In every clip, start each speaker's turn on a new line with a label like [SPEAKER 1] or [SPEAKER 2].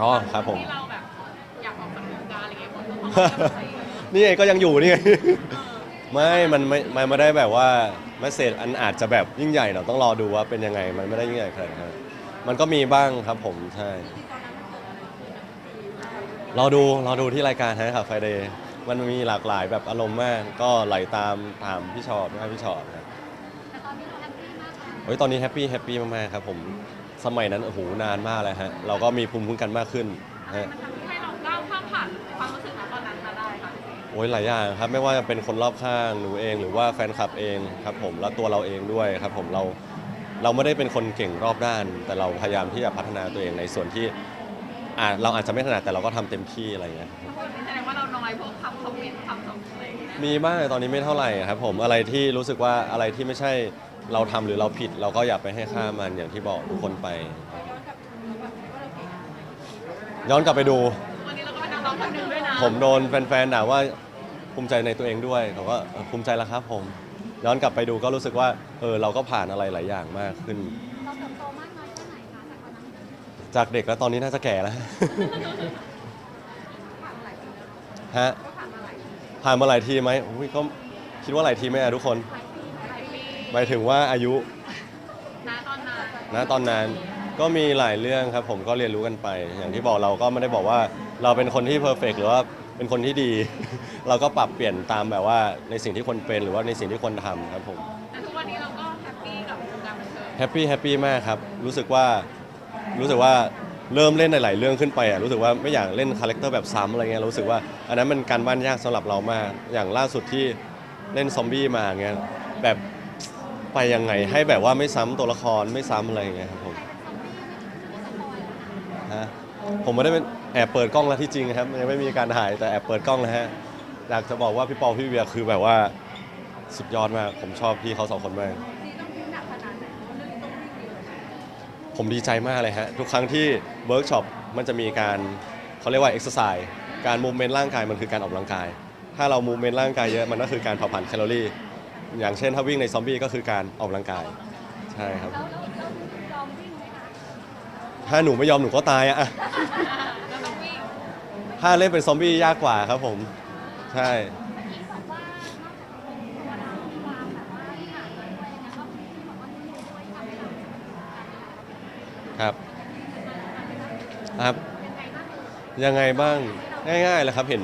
[SPEAKER 1] อ๋อครับผม
[SPEAKER 2] ที่เราแบบอยากออกจากวงการอะไรเงี้ยคนก็ต้องการอะไรอย่างเงี้ย
[SPEAKER 1] นี่ไงก็ยังอยู่นี่ไง ไม่ มันไม่มันไม่ได้แบบว่าเมสเซจอันอาจจะแบบยิ่งใหญ่เราต้องรอดูว่าเป็นยังไง มันไม่ได้ยิ่งใหญ่ขนาดนั้นมันก็มีบ้างครับผม ใช่ รอดู รอดูที่รายการฮะครับไฟเดย์ มันมีหลากหลายแบบอารมณ์มาก ก็ไหลตามถามพี่ชอบนะครับพี่ชอบครับ
[SPEAKER 3] แต่ตอนนี้เราแฮปปี้มากค่ะ
[SPEAKER 1] เฮ้ยตอนนี้แฮปปี้แฮปปี้มากๆครับผม สมัยนั้นโอ้โหนานมากเลยฮะเราก็มีภูมิคุ้มกันมากขึ้นฮะ
[SPEAKER 2] มันทำให้เราก้าวข้ามผ่านความรู้สึกณตอนนั้นมาได้ค่ะ
[SPEAKER 1] โอ้ยหลายอย่างครับไม่ว่าจะเป็นคนรอบข้างหนูเอง หรือว่าแฟนคลับเองครับผมแล้วตัวเราเองด้วยครับผมเราเราไม่ได้เป็นคนเก่งรอบด้าน แต่เราพยายามที่จะพัฒนาตัวเองในส่วนที่อ่าเราอาจจะไม่ถนัดแต่เราก็ทำเต็มที่อะไรอย่างเงี้ยครับ
[SPEAKER 2] แสดงว่าเราน้อยพวกคำคอมเมนต์คำส่งอะไรอย่างเงี้ย
[SPEAKER 1] มีบ้างแต่ตอนนี้ไม่เท่าไหร่ครับผมอะไรที่รู้สึกว่าอะไรที่ไม่ใช่ เราทำหรือเราผิดเราก็อย่าไปให้ค่ามันอย่างที่บอกทุกคนไป ย้อนกลับไปดู
[SPEAKER 2] วันนี้เราก็เป็นนักร้องคนหนึ่งด้วยนะ
[SPEAKER 1] ผมโดนแฟนๆด่าว่าภูมิใจในตัวเองด้วยเขาก็เออภูมิใจแล้วครับผม ย้อนกลับไปดูก็รู้สึกว่าเออเราก็ผ่านอะไรหลายอย่างมากขึ้น
[SPEAKER 3] เราเติบโตมากน้อยแค่ไหนคะจากตอนนั้น
[SPEAKER 1] จากเด็กแล้วตอนนี้น่าจะแก่แล้ว ฮะผ่านมาหลายทีไหมอุ้ยก็คิดว่าหลายทีไหมอะทุกคน หมายถึงว่าอายุ
[SPEAKER 2] ณตอนนั้น
[SPEAKER 1] นะตอนนั้นก็มีหลายเรื่องครับ ผมก็เรียนรู้กันไป อย่างที่บอกเราก็ไม่ได้บอกว่าเราเป็นคนที่เพอร์เฟกหรือว่าเป็นคนที่ดี เราก็ปรับเปลี่ยนตามแบบว่าในสิ่งที่คนเป็นหรือว่าในสิ่งที่คนทำครับผม
[SPEAKER 2] แต่ทุกวันนี้เราก็แฮปปี้กับวงการบันเทิง
[SPEAKER 1] แฮปปี้แฮปปี้มากครับ รู้สึกว่ารู้สึกว่าเริ่มเล่นหลายๆเรื่องขึ้นไปอะรู้สึกว่าไม่อยากเล่นคาแรคเตอร์แบบซ้ำอะไรเงี้ยรู้สึกว่าอันนั้นมันการบ้านยากสำหรับเรามาก อย่างล่าสุดที่เล่นซอมบี้มาเงี้ยแบบ ไปยังไง ให้แบบว่าไม่ซ้ำตัวละครไม่ซ้ำอะไรอย่างเงี้ยครับผมฮะผมไม่ได้เป็นแอบเปิดกล้องแล้วที่จริงครับยังไม่มีการถ่ายแต่แอบเปิดกล้องแล้วฮะอยากจะบอกว่าพี่ปอพี่เบียร์คือแบบว่าสุดยอดมาก ผมชอบพี่เขาสองคนมากผมดีใจมากเลยฮะ ทุกครั้งที่เวิร์กช็อปมันจะมีการเขาเรียกว่าเอ็กซ์ไซส์การมูเมนต์ร่างกายมันคือการออกกำลังกาย ถ้าเรามูเมนต์ร่างกายเยอะมันก็คือการเผาผลาญแคลอรี่ อย่างเช่นถ้าวิ่งในซอมบี้ก็คือการออกกำลังกาย ใช่ครับ
[SPEAKER 3] แล้วแล้วแล้วยอมวิ่งไหมคะ
[SPEAKER 1] ถ้าหนูไม่ยอมหนูก็ตายอะ
[SPEAKER 2] เราต้องวิ่ง
[SPEAKER 1] ถ้าเล่นเป็นซอมบี้ยากกว่าครับผม ใช่
[SPEAKER 3] เมื่อกี้บอกว่านอกจากเป็นธรรมดามีความแบบว่าที่หาเงินด้วยนะก็มีที่บอกว่ามีช่วยทำให้เราการเวลา
[SPEAKER 1] ครับ ครับ
[SPEAKER 3] ยังไงบ้างเอ่ย
[SPEAKER 1] ยังไงบ้าง ง่ายๆเลยครับ เห็น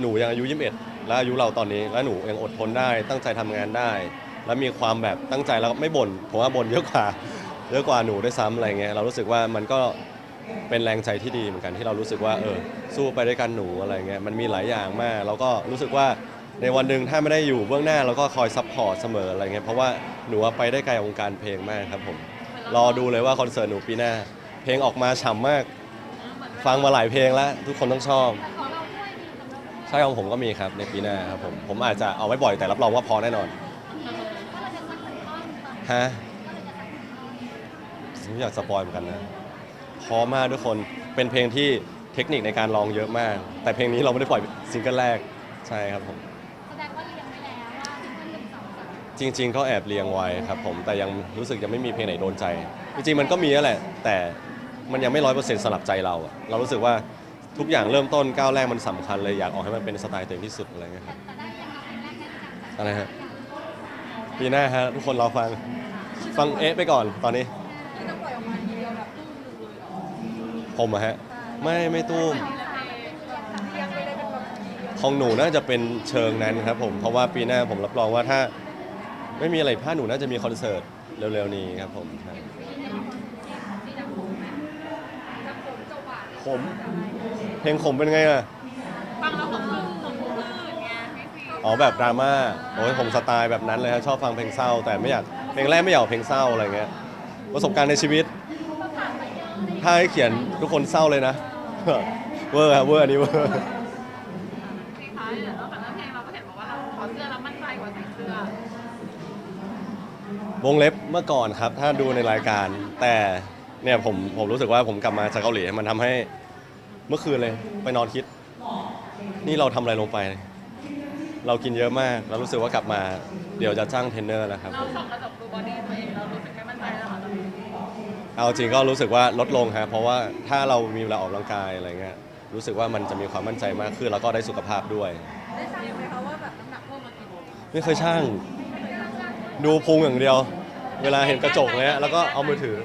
[SPEAKER 1] หนูยังอายุ 21 แล้วอายุเราตอนนี้ แล้วหนูยังอดทนได้ ตั้งใจทำงานได้ แล้วมีความแบบตั้งใจแล้วไม่บ่นผมว่าบ่นเยอะกว่าเยอะกว่าหนูด้วยซ้ำอะไรเงี้ยเรารู้สึกว่ามันก็เป็นแรงใจที่ดีเหมือนกันที่เรารู้สึกว่าเออสู้ไปด้วยกันหนูอะไรเงี้ยมันมีหลายอย่างมากแล้วก็รู้สึกว่าในวันหนึ่งถ้าไม่ได้อยู่เบื้องหน้าเราก็คอยซัพพอร์ตเสมออะไรเงี้ยเพราะว่าหนูว่าไปได้ไกลวงการเพลงมากครับผมรอดูเลยว่าคอนเสิร์ตหนูปีหน้า เพลงออกมาฉ่ำมาก ฟังมาหลายเพลงแล้ว ทุกคนต้องชอบ ใช่ของผมก็มีครับในปีหน้าครับผมผมอาจจะเอาไว้บ่อยแต่รับรองว่าพอแน่นอน
[SPEAKER 3] ก็เลยจะสักหนึ่งท่อนอน
[SPEAKER 1] ฮะผมอยากสปอยเหมือนกันนะพอมากทุกคนเป็นเพลงที่เทคนิคในการร้องเยอะมาก แต่เพลงนี้เราไม่ได้ปล่อยซิงเกิลแรกใช่ครับผม
[SPEAKER 3] แสดงว่าเรียงไว้แล้วว่าซิงเกิลหนึ่งสองสาม
[SPEAKER 1] จริง ๆ ก็แอบเรียงไว้ครับผมแต่ยังรู้สึกยังไม่มีเพลงไหนโดนใจ จริงๆมันก็มีแหละ แต่มันยังไม่ร้อยเปอร์เซ็นต์สลับใจเราอะเรารู้สึกว่า ทุกอย่างเริ่มต้นก้าวแรกมันสำคัญเลยอยากออกให้มันเป็นสไตล์ตัวเองที่สุดอะไรเงี้ยครับ
[SPEAKER 3] แต่ได้ยังเอาเพลงแรกได้จังจาก
[SPEAKER 1] อะไรฮะปีหน้าฮะทุกคนรอฟังฟังเอ๊ะไปก่อนตอนนี้
[SPEAKER 3] ที่จะปล่อยออกมาทีเดียวแบบตุ้มหนึ่งเลยเหรอ
[SPEAKER 1] ผมอะฮะไม่ไม่ตุ้ม
[SPEAKER 3] เรียงไปเลยเป็นแบบ
[SPEAKER 1] ของหนูน่าจะเป็นเชิงนั้นครับผมเพราะว่าปีหน้าผมรับรองว่าถ้า ไม่มีอะไรพลาดหนูน่าจะมีคอนเสิร์ตเร็วๆนี้ครับผมใช่ผม เพลงผมเป็นไงอะ
[SPEAKER 2] ฟังแล้วผมลื่นผมลื่นไงพี่ซี
[SPEAKER 1] อ๋อแบบดราม่าโอ้ยผมสไตล์แบบนั้นเลยครับชอบฟังเพลงเศร้า แต่ไม่อยากเพลงแรกไม่อยากเอาเพลงเศร้าอะไรเงี้ยประสบการณ์ในชีวิต ถ้าให้เขียนทุกคนเศร้าเลยนะ เวอร์ครับเวอร์อันนี้เวอร์
[SPEAKER 2] พี่คะเดี๋ยวเราแต่ละเพลงเราก็เห็นบอกว่าเราขอเสื้อแล้วมั่นใจกว่าใส่เสื้อ
[SPEAKER 1] วงเล็บเมื่อก่อนครับ ถ้าดูในรายการ แต่เนี่ยผมผมรู้สึกว่าผมกลับมาจากเกาหลีมันทำให้ เมื่อคืนเลยไปนอนคิด นี่เราทำอะไรลงไป เรากินเยอะมากแล้วรู้สึกว่ากลับมาเดี๋ยวจะจ้างเทรนเนอร์แล้วครับ
[SPEAKER 2] เราส่องกระจกดูบอดี้ตัวเองเรารู้สึกไม่มั่นใจแล้วเหรอตอนนี้
[SPEAKER 1] อเอาจริงก็รู้สึกว่าลดลงครับเพราะว่าถ้าเรามีเวลาออกกำลังกายอะไรเงี้ยรู้สึกว่ามันจะมีความมั่นใจมากขึ้น แล้วก็ได้สุขภาพด้วย
[SPEAKER 2] ได้สั่งไหมคะว่าแบบน้ำหนักเพิ่มมากี่โล
[SPEAKER 1] ไม่เคยช่าง ดูพุงอย่างเดียว เวลาเห็นกระจกเนี้ยแล้วก็เอามือถือ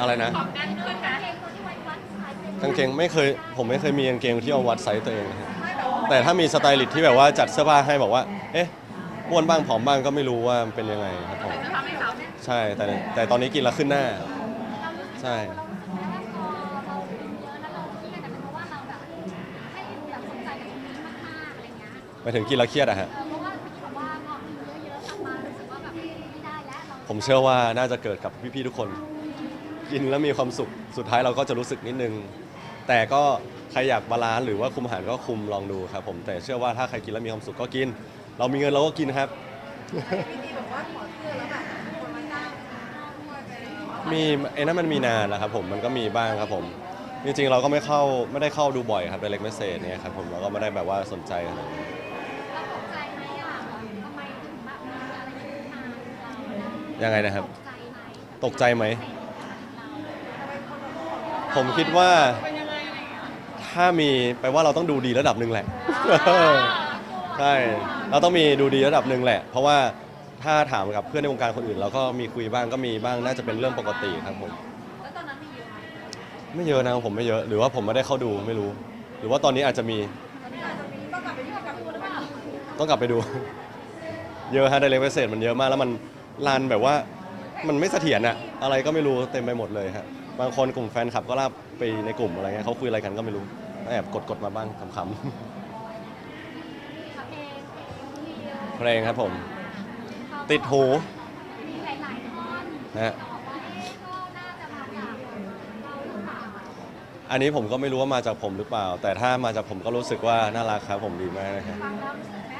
[SPEAKER 2] อะไร
[SPEAKER 1] นะ
[SPEAKER 3] ตั
[SPEAKER 1] กางเกงไม่เคยผมไม่เคยมีกางเกงที่เอาวัดไซส์ตัวเองนะแต่ถ้ามีสไตลิสต์ที่แบบว่าจัดเสื้อผ้าให้บอกว่า เอ๊ะอ้วนบ้างผอมบ้างก็ไม่รู้ว่าเป็นยังไงครับผม
[SPEAKER 2] ใช่ย
[SPEAKER 1] ใช่แต่แต่ตอนนี้กินละขึ้นหน้า ใช่
[SPEAKER 3] หมา
[SPEAKER 1] ถึงกินแล้วเครียดอะฮะ ผมเชื่อว่าน่าจะเกิดกับพี่ๆทุกคน กินแล้วมีความสุขสุดท้ายเราก็จะรู้สึกนิดนึง แต่ก็ใครอยากบาลานซ์หรือว่าคุมอาหารก็คุมลองดูครับผมแต่เชื่อว่าถ้าใครกินแล้วมีความสุขก็กิน เรามีเงินเราก็กินครับ
[SPEAKER 2] พี่ดีบอกว่าถอดเสื้อแล้วแบบคนมาจ้างด้วยไปอะไรอย่างเงี้ย
[SPEAKER 1] มีไอ้นั่นมันมีนานแล้วครับผมมันก็มีบ้างครับผมจริงๆเราก็ไม่เข้าไม่ได้เข้าดูบ่อยครับ direct message เนี่ยครับผมเราก็ไม่ได้แบบว่าสนใจขนาดนั้น
[SPEAKER 3] เราตกใจไหมอะทำไมถึงแบบมีอะไรอย่างนี้มาเรา
[SPEAKER 1] ยังไงนะครับ
[SPEAKER 3] ตกใจไหม
[SPEAKER 1] ตกใจไหม ผมคิดว่า
[SPEAKER 2] เป็นยังไงอะไรอย่างเงี้ย
[SPEAKER 1] ถ้ามีแปลว่าเราต้องดูดีระดับหนึ่งแหละ ใช่เราต้องมีดูดีระดับหนึ่งแหละ เพราะว่าถ้าถามกับเพื่อนในวงการคนอื่น เราก็มีคุยบ้างก็มีบ้างน่าจะเป็นเรื่องปกติครับผม
[SPEAKER 2] แล้วตอนนั้นมีเยอะไหม
[SPEAKER 1] ไม่เยอะนะผมไม่เยอะ หรือว่าผมไม่ได้เข้าดูไม่รู้ หรือว่าตอนนี้อาจจะมี
[SPEAKER 2] ตอนนี้อาจจะมีต้องกลับไปที่กับตัวหรือเปล่า
[SPEAKER 1] ต้องกลับไปดู เยอะฮะ direct message มันเยอะมากแล้วมันรันแบบว่ามันไม่เสถียรอะอะไรก็ไม่รู้เต็มไปหมดเลยฮะ บางคนกลุ่มแฟนคลับก็ลากไปในกลุ่มอะไรเงี้ยเขาคุยอะไรกันก็ไม่รู้แอบกดกดๆมาบ้างขำๆเพลงครับผม ติดหู
[SPEAKER 3] มีหลายๆท่อน
[SPEAKER 1] นะฮะ
[SPEAKER 3] บอกว่าเอ๊ะก็น่าจะมาจากเราหรือเปล่า
[SPEAKER 1] อันนี้ผมก็ไม่รู้ว่ามาจากผมหรือเปล่า แต่ถ้ามาจากผมก็รู้สึกว่าน่ารักครับผมดีมากนะครับ
[SPEAKER 3] ฟังแล้วรู้สึกไหม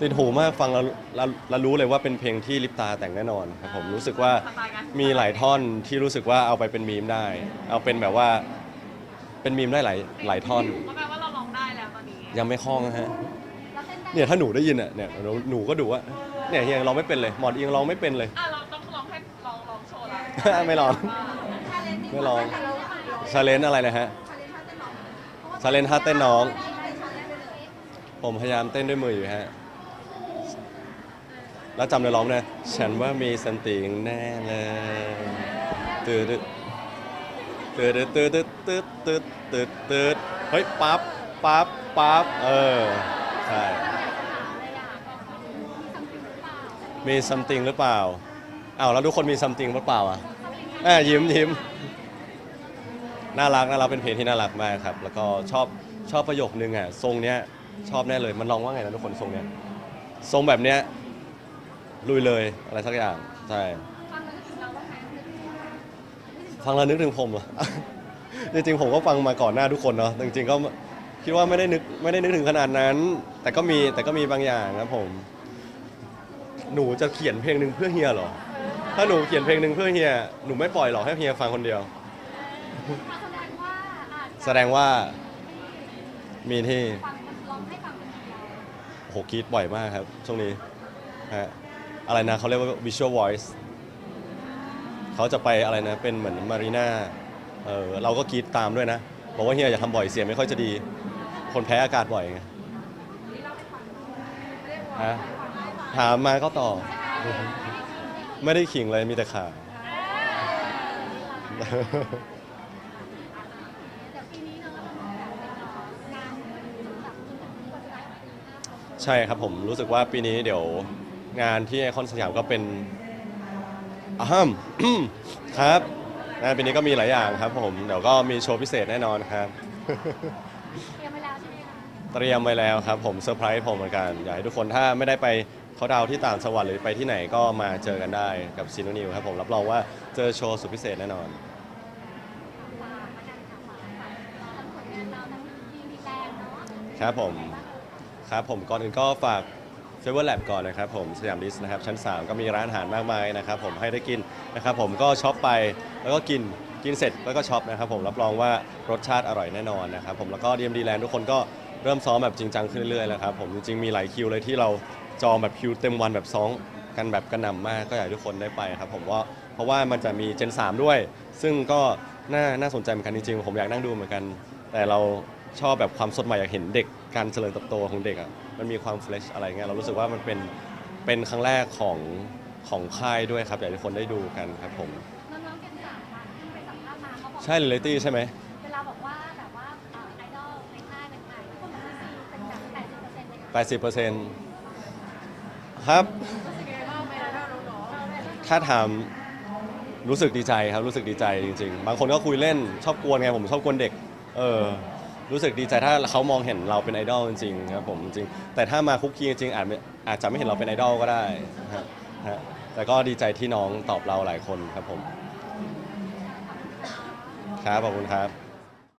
[SPEAKER 1] ติดหูมากฟังแล้วแล้วแล้วรู้เลยว่าเป็นเพลงที่ลิปตาแต่งแน่นอนครับผมรู้สึกว่า
[SPEAKER 2] สไตล์กัน
[SPEAKER 1] มีหลายท่อนที่รู้สึกว่าเอาไปเป็นมีมได้ เอาเป็นแบบว่าเป็นมีมได้หลายหลายท่อน
[SPEAKER 2] ก็แปลว่าเราลองได้แล้วตอนนี้
[SPEAKER 1] ยังไม่คล่องนะฮะ
[SPEAKER 3] เราเต้นได้
[SPEAKER 1] เนี่ยถ้าหนูได้ยินอะเนี่ยหนูหนูก็ดูว่าเนี่ยเฮียยังร้องไม่เป็นเลยหมอนเอียงร้องไม่เป็นเลย
[SPEAKER 2] อะเราต้องลองให้ลองลองโชว์แล้ว
[SPEAKER 1] ไม่ร้อง ไม่ร้อง ชาเลนจ์อะไรนะฮะชาเลนจ์ท่าเต้นน้อง ผมพยายามเต้นด้วยมืออยู่ฮะ แล้วจำเลยร้องนยฉันว่ามีสันติงแน่เลยตืดตืดตืดตืดตืดตืดตืดเฮ้ยปั๊บปั๊บปั๊บเออ ใช่ มีสัมติงหรือเปล่าอ้าวแล้วทุกคนมีสัมติงหรือเปล่าอะแอบยิ้มยิ้มน่ารักน่ารักเป็นเพลงที่น่ารักมากครับ แล้วก็ชอบชอบประโยคนึงอะทรงเนี้ยชอบแน่เลยมันลองว่าไงนะทุกคนทรงเนี้ยทรงแบบเนี้ย ลุยเลยอะไรสักอย่างใช่ฟังแล้วนึกถึงผมเหรอจริงๆผมก็ฟังมาก่อนหน้าทุกคนเนาะแต่จริงๆก็คิดว่าไม่ได้นึกไม่ได้นึกถึงขนาดนั้น แต่ก็มีแต่ก็มีบางอย่างครับผม หนูจะเขียนเพลงหนึ่งเพื่อเฮียเหรอ ถ้าหนูเขียนเพลงหนึ่งเพื่อเฮียหนูไม่ปล่อยหรอกให้เฮียฟังคนเดียว
[SPEAKER 3] แสดงว่าอาจจะ
[SPEAKER 1] แสดงว่ามีที่
[SPEAKER 3] ฟังลองให้ฟังคนเดียว
[SPEAKER 1] โอ้โหกรีดบ่อยมากครับช่วงนี้ฮะ อะไรนะเขาเรียกว่า visual voice เขาจะไปอะไรนะเป็นเหมือนมารีนาเออเราก็กรีดตามด้วยนะ บอกว่าเฮียอย่าทำบ่อยเสียงไม่ค่อยจะดี คนแพ้อากาศบ่อยไงฮะถามมาก็ตอบไม่ได้ขิงเลยมีแต่ข่าว
[SPEAKER 3] เดี๋ยวปีนี้เนาะงานแบบวันสุดท้ายของปีหน้า
[SPEAKER 1] ใช่ครับผมรู้สึกว่าปีนี้เดี๋ยว งานที่ไอคอนสยามก็เป็นอาฮัมครับงานปีนี้ก็มีหลายอย่างครับผม เดี๋ยวก็มีโชว์พิเศษแน่นอนครับ
[SPEAKER 3] เตรียมไว้แล้วใช่ไหมคะ
[SPEAKER 1] เตรียมไว้แล้วครับผมเซอร์ไพรส์ผมเหมือนกัน อยากให้ทุกคนถ้าไม่ได้ไปเขาดาวน์ที่ต่างจังหวัดหรือไปที่ไหนก็มาเจอกันได้กับซีโนนิวครับผมรับรองว่าเจอโชว์สุดพิเศษแน่นอน
[SPEAKER 3] ฝากละกันค่ะฝากทั้งผลงานเราทั้งทีมดีแลนด์เนาะ
[SPEAKER 1] ครับผม ครับผมก่อนอื่นก็ฝาก เฟเวอร์แลบก่อนนะครับผมสยามดิสนะครับชั้น 3 ก็มีร้านอาหารมากมายนะครับผมให้ได้กินนะครับผมก็ช็อปไปแล้วก็กินกินเสร็จแล้วก็ช็อปนะครับผมรับรองว่ารสชาติอร่อยแน่นอนนะครับผมแล้วก็ DMD Land ทุกคนก็เริ่มซ้อมแบบจริงจังขึ้นเรื่อยๆแล้วครับผมจริงๆมีหลายคิวเลยที่เราจองแบบคิวเต็มวันแบบซ้องกันแบบกระหน่ำมากก็อยากให้ทุกคนได้ไปครับผมว่าเพราะว่ามันจะมีเจน 3 ด้วย ซึ่งก็น่าน่าสนใจเหมือนกันจริงๆผมอยากนั่งดูเหมือนกัน แต่เราชอบแบบความสดใหม่อยากเห็นเด็ก การเจริญเติบโตของเด็กอะมันมีความเฟรชอะไรเงี้ยเรารู้สึกว่ามันเป็นเป็นครั้งแรกของของค่ายด้วยครับอยากให้ทุกคนได้ดูกันครับผม
[SPEAKER 3] น้องๆเจนสามมาที่ไปสัมภาษณ์มาเขาบอก
[SPEAKER 1] ใช่เรลิตี้ใช่ไหม
[SPEAKER 3] เวลาบอกว่าแบบว่าเอ่อไอดอลในค่ายเป็นใครทุกคนบอกว่าซีเป็นแบบแปดสิบเปอร์เซ็นต์เลยค่ะ
[SPEAKER 1] แปดสิบเปอร์เซ็นต์ครับ
[SPEAKER 2] รู้สึกยังไงบ้างไหมล่ะถ้าน้องๆ
[SPEAKER 1] ถ้าถามรู้สึกดีใจครับรู้สึกดีใจจริง ๆ บางคนก็คุยเล่นชอบกวนไงผมชอบกวนเด็ก เออ รู้สึกดีใจถ้าเขามองเห็นเราเป็นไอดอลจริงๆครับผมจริงแต่ถ้ามาคุกคีจริงอาจไม่อาจจะไม่เห็นเราเป็นไอดอลก็ได้ฮะฮะแต่ก็ดีใจที่น้องตอบเราหลายคนครับผมครับขอบคุณครับ